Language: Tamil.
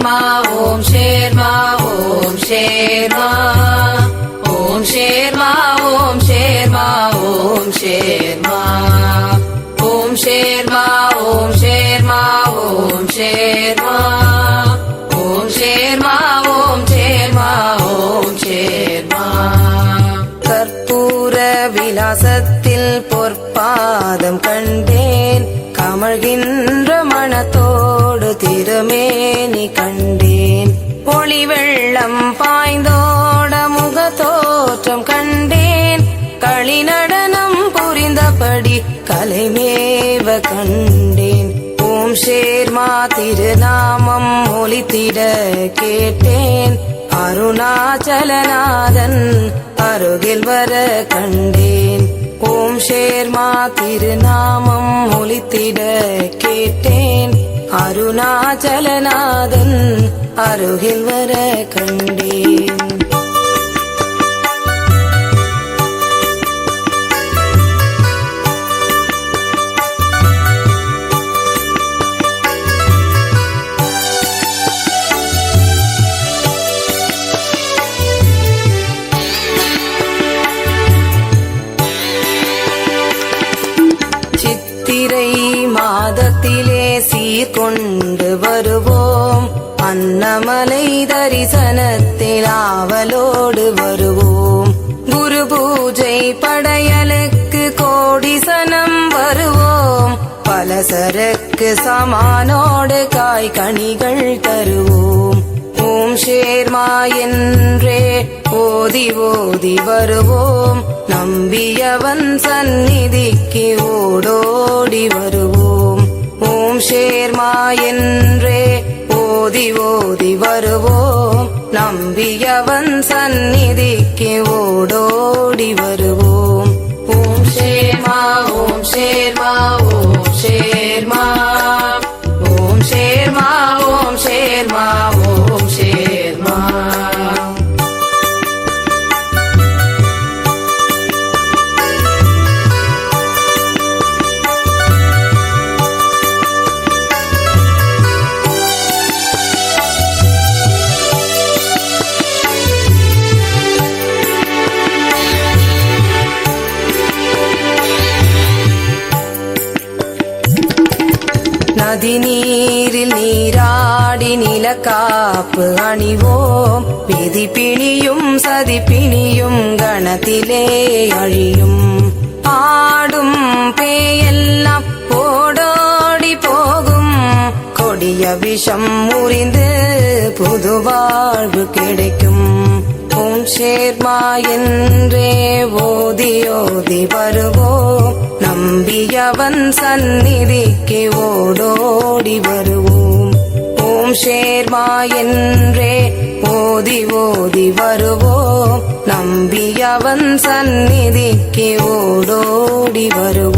ஷேர்மா ஓம் ஷேர்மா ஓம் ஷேர்மா ஓம் ஷேர்மா ஓம் ஷேர்மா ஓம் ஷேர்மா ஓம் ஷேர்மா ஓம் ஷேர்மா ஓம் ஷேர்மா ஓம் ஷேர்மா ஓம் ஷேர்மா ஓம் ஷேர்மா கற்பூர விலாசத்தில் பொற்பாதம் கண்டேன். கமழ்கின்ற மனத்தோடு திருமேனி கண்டேன். ஒளி வெள்ளம் பாய்ந்தோட முக தோற்றம் கண்டேன். களி நடனம் புரிந்தபடி கலைமேவ கண்டேன். ஓம் ஷேர்மா திருநாமம் ஒலித்திட கேட்டேன். அருணாச்சலநாதன் அருகில் வர கண்டேன். ஓம் ஷேர்மா திருநாமம் ஒலித்திட கேட்டேன். അരുണാചലനാഥൻ അരുഹിൽ വരെ കണ്ടേ சீர்கொண்டு வருவோம். அன்னமலை தரிசனத்தில் ஆவலோடு வருவோம். குரு பூஜை படையலுக்கு கோடிசனம் வருவோம். பல சரக்கு சமானோடு காய் கனிகள் தருவோம். ஓம் ஷேர்மா என்றே ஓதி ஓதி வருவோம். நம்பியவன் சந்நிதிக்கு ஓடோடி வருவோம். சேர்மா என்றே ஓதி ஓதி வருவோம். நம்பியவன் சந்நிதிக்கு ஓடோடி வருவோம். நதி நீரில் நீராடி நிலக்காப்பு அணிவோம். விதி பிணியும் சதி பிணியும் கணத்திலே அழியும் ஆடும் பேயெல்லாம் ஓடோடி போகும். கொடிய விஷம் முறிந்து புது வாழ்வு கிடைக்கும். ஓம் சேர்மா என்றே ஓதி ஓதி வருவோம். நம்பியவன் சந்நிதிக்கு ஓடோடி வருவோம். ஓம் ஷேர்மா என்றே ஓதி ஓதி வருவோம். நம்பியவன் சந்நிதிக்கு ஓடோடி வருவோம்.